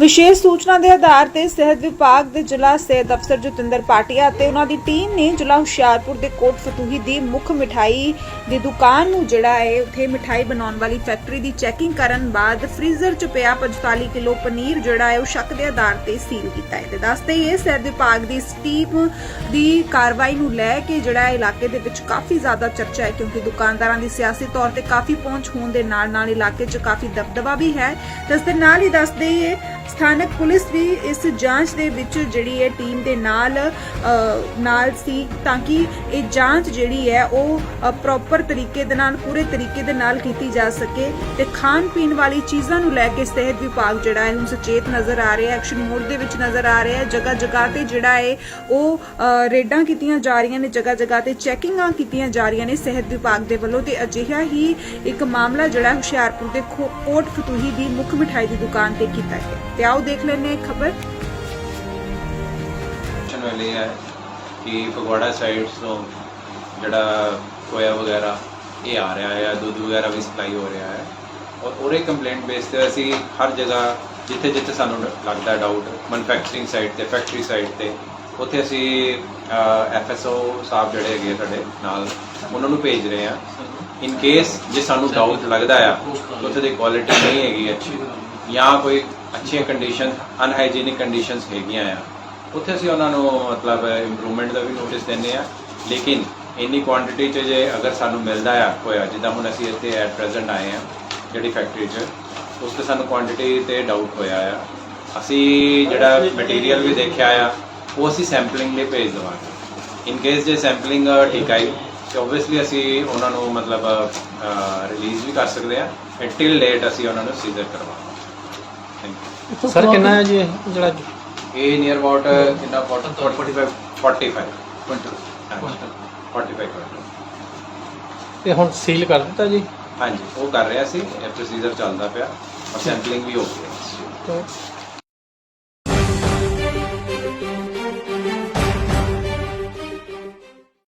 ਵਿਸ਼ੇਸ਼ ਸੂਚਨਾ ਦੇ ਆਧਾਰ ਤੇ ਸਿਹਤ ਵਿਭਾਗ ਦੇ ਜ਼ਿਲ੍ਹਾ ਸਿਹਤ ਅਫਸਰ ਜਤਿੰਦਰ ਪਾਟਿਆ ਅਤੇ ਉਹਨਾਂ ਦੀ ਟੀਮ ਨੇ ਜ਼ਿਲ੍ਹਾ ਹੁਸ਼ਿਆਰਪੁਰ ਦੇ ਕੋਟ ਫਤੂਹੀ ਦੀ ਮੁੱਖ ਮਿਠਾਈ ਦੀ ਦੁਕਾਨ ਨੂੰ ਜਿਹੜਾ ਹੈ, ਉੱਥੇ ਮਿਠਾਈ ਬਣਾਉਣ ਵਾਲੀ ਫੈਕਟਰੀ ਦੀ ਚੈਕਿੰਗ ਕਰਨ ਬਾਅਦ ਫ੍ਰੀਜ਼ਰ 'ਚ ਪਿਆ 45 ਕਿਲੋ ਪਨੀਰ ਜਿਹੜਾ ਹੈ, ਉਹ ਸ਼ੱਕ ਦੇ ਆਧਾਰ ਤੇ ਸੀਲ ਕੀਤਾ ਹੈ। ਤੇ ਦੱਸਦੇ ਇਹ ਸਿਹਤ ਵਿਭਾਗ ਦੀ ਇਸ ਦੀ ਕਾਰਵਾਈ ਨੂੰ ਲੈ ਕੇ ਜਿਹੜਾ ਇਲਾਕੇ ਦੇ ਵਿੱਚ ਕਾਫੀ ਜ਼ਿਆਦਾ ਚਰਚਾ ਹੈ, ਕਿਉਂਕਿ ਦੁਕਾਨਦਾਰਾਂ ਦੀ ਸਿਆਸੀ ਤੌਰ ਤੇ ਕਾਫੀ ਪਹੁੰਚ ਹੋਣ ਦੇ ਨਾਲ ਨਾਲ ਇਲਾਕੇ 'ਚ ਕਾਫੀ ਦਬਦਬਾ ਵੀ ਹੈ। ਤੇ ਇਸ ਦੇ ਨਾਲ ਹੀ ਦੱਸਦੇ ਹੀ ਇਹ ਸਥਾਨਕ ਪੁਲਿਸ ਵੀ ਇਸ ਜਾਂਚ ਦੇ ਵਿੱਚ ਜਿਹੜੀ ਹੈ ਟੀਮ ਦੇ ਨਾਲ ਨਾਲ ਸੀ ਤਾਂ ਕਿ ਇਹ ਜਾਂਚ ਜਿਹੜੀ ਹੈ ਉਹ ਪ੍ਰੋਪਰ ਤਰੀਕੇ ਦੇ ਨਾਲ, ਪੂਰੇ ਤਰੀਕੇ ਦੇ ਨਾਲ ਕੀਤੀ ਜਾ ਸਕੇ ਤੇ ਖਾਣ ਪੀਣ ਵਾਲੀ ਚੀਜ਼ਾਂ ਨੂੰ ਲੈ ਕੇ ਸਿਹਤ ਵਿਭਾਗ ਜਿਹੜਾ ਹੈ ਹੁਣ ਸੁਚੇਤ ਨਜ਼ਰ ਆ ਰਿਹਾ, ਐਕਸ਼ਨ ਮੋਡ ਦੇ ਵਿੱਚ ਨਜ਼ਰ ਆ ਰਿਹਾ ਹੈ ਜਗ੍ਹਾ ਜਗ੍ਹਾ ਤੇ ਜਿਹੜਾ ਹੈ ਉਹ ਰੇਡਾਂ ਕੀਤੀਆਂ ਜਾ ਰਹੀਆਂ ਨੇ ਜਗ੍ਹਾ ਜਗ੍ਹਾ ਤੇ ਚੈਕਿੰਗਾਂ ਕੀਤੀਆਂ ਜਾ ਰਹੀਆਂ ਨੇ ਸਿਹਤ ਵਿਭਾਗ ਦੇ ਵੱਲੋਂ ਤੇ ਅਜਿਹਾ ਹੀ ਇੱਕ ਮਾਮਲਾ ਜਿਹੜਾ ਹੁਸ਼ਿਆਰਪੁਰ ਦੇ ਖੋ- ਕੋਟ ਫਤੂਹੀ ਦੀ ਮੁੱਖ ਮਿਠਾਈ ਦੀ ਦੁਕਾਨ ਤੇ ਕੀਤਾ ਗਿਆ। ਤੇ ਆਓ ਦੇਖ ਲੈਂਦੇ ਹਾਂ ਖਬਰ? ਪੁੱਛਣ ਹੈ ਕਿ ਫਗਵਾੜਾ ਸਾਈਡ ਤੋਂ ਜਿਹੜਾ ਕੋਇਆ ਵਗੈਰਾ ਇਹ ਆ ਰਿਹਾ ਹੈ ਦੁੱਧ ਵਗੈਰਾ ਵੀ ਸਪਲਾਈ ਹੋ ਰਿਹਾ ਹੈ। ਔਰ ਉਹਦੇ ਕੰਪਲੇਂਟ ਬੇਸ ਤੇ ਅਸੀਂ ਹਰ ਜਗ੍ਹਾ ਜਿੱਥੇ ਜਿੱਥੇ ਸਾਨੂੰ ਲੱਗਦਾ ਡਾਊਟ ਮੈਨੂਫੈਕਚਰਿੰਗ ਸਾਈਟ ਤੇ ਫੈਕਟਰੀ ਸਾਈਟ ਤੇ, ਉੱਥੇ ਅਸੀਂ ਐਫਐਸਓ ਸਾਹਿਬ ਜਿਹੜੇ ਹੈਗੇ ਆ ਸਾਡੇ ਨਾਲ, ਉਹਨਾਂ ਨੂੰ ਭੇਜ ਰਹੇ ਹਾਂ। ਇਨ ਕੇਸ ਜੇ ਸਾਨੂੰ ਡਾਊਟ ਲੱਗਦਾ ਆ, ਉੱਥੇ ਦੀ ਕੁਆਲਿਟੀ ਨਹੀਂ ਹੈਗੀ ਅੱਛੀ, ਜਾਂ ਕੋਈ ਅੱਛੀਆਂ ਕੰਡੀਸ਼ਨ ਅਨਹਾਈਜੀਨਿਕ ਕੰਡੀਸ਼ਨਸ ਹੈਗੀਆਂ ਆ। ਉੱਥੇ ਅਸੀਂ ਉਹਨਾਂ ਨੂੰ ਮਤਲਬ ਇੰਪਰੂਵਮੈਂਟ ਦਾ ਵੀ ਨੋਟਿਸ ਦਿੰਦੇ ਆ। ਲੇਕਿਨ ਇੰਨੀ ਕੁਆਂਟੀਟੀ ਚ ਜੇ ਅਗਰ ਸਾਨੂੰ ਮਿਲਦਾ ਆ ਹੋਇਆ, ਜਿੱਦਾਂ ਹੁਣ ਅਸੀਂ ਇੱਥੇ ਐਟ ਪ੍ਰੈਜ਼ੈਂਟ ਆਏ ਆ, ਜਿਹੜੀ ਫੈਕਟਰੀ 'ਚ, ਉਸ ਤੇ ਸਾਨੂੰ ਕੁਆਂਟੀਟੀ ਤੇ ਡਾਊਟ ਹੋਇਆ ਆ। ਅਸੀਂ ਜਿਹੜਾ ਮਟੀਰੀਅਲ ਵੀ ਦੇਖਿਆ ਆ, ਉਹ ਅਸੀਂ ਸੈਂਪਲਿੰਗ ਲਈ ਭੇਜ ਦੇਵਾਂਗੇ। ਇਨ ਕੇਸ ਜੇ ਸੈਂਪਲਿੰਗ ਠੀਕ ਆਈ, ਤੇ ਓਬਵੀਅਸਲੀ ਅਸੀਂ ਉਹਨਾਂ ਨੂੰ ਮਤਲਬ ਰਿਲੀਜ਼ ਵੀ ਕਰ ਸਕਦੇ ਆ। ਟਿਲ ਲੇਟ ਅਸੀਂ ਉਹਨਾਂ ਨੂੰ ਸੀਜ਼ਰ ਕਰਵਾਵਾਂਗੇ। ਥੈਂਕ ਯੂ ਸਰ ਕਿੰਨਾ ਹੈ ਜੀ ਇਹ ਜਿਹੜਾ ਇਹ ਨੀਅਰ ਅਬਾਊਟ ਕਿੰਨਾ? 45 45 45 ਕੁਇੰਟਲ 45 ਕੁਇੰਟਲ ਇਹ ਹੁਣ ਸੀਲ ਕਰ ਦਿੱਤਾ ਜੀ? ਹਾਂਜੀ ਉਹ ਕਰ ਰਿਹਾ ਸੀ ਇਹ ਪ੍ਰੋਸੀਜਰ ਚੱਲਦਾ ਪਿਆ ਸੈਂਪਲਿੰਗ ਵੀ ਹੋ ਗਈ ਹੈ ਤੇ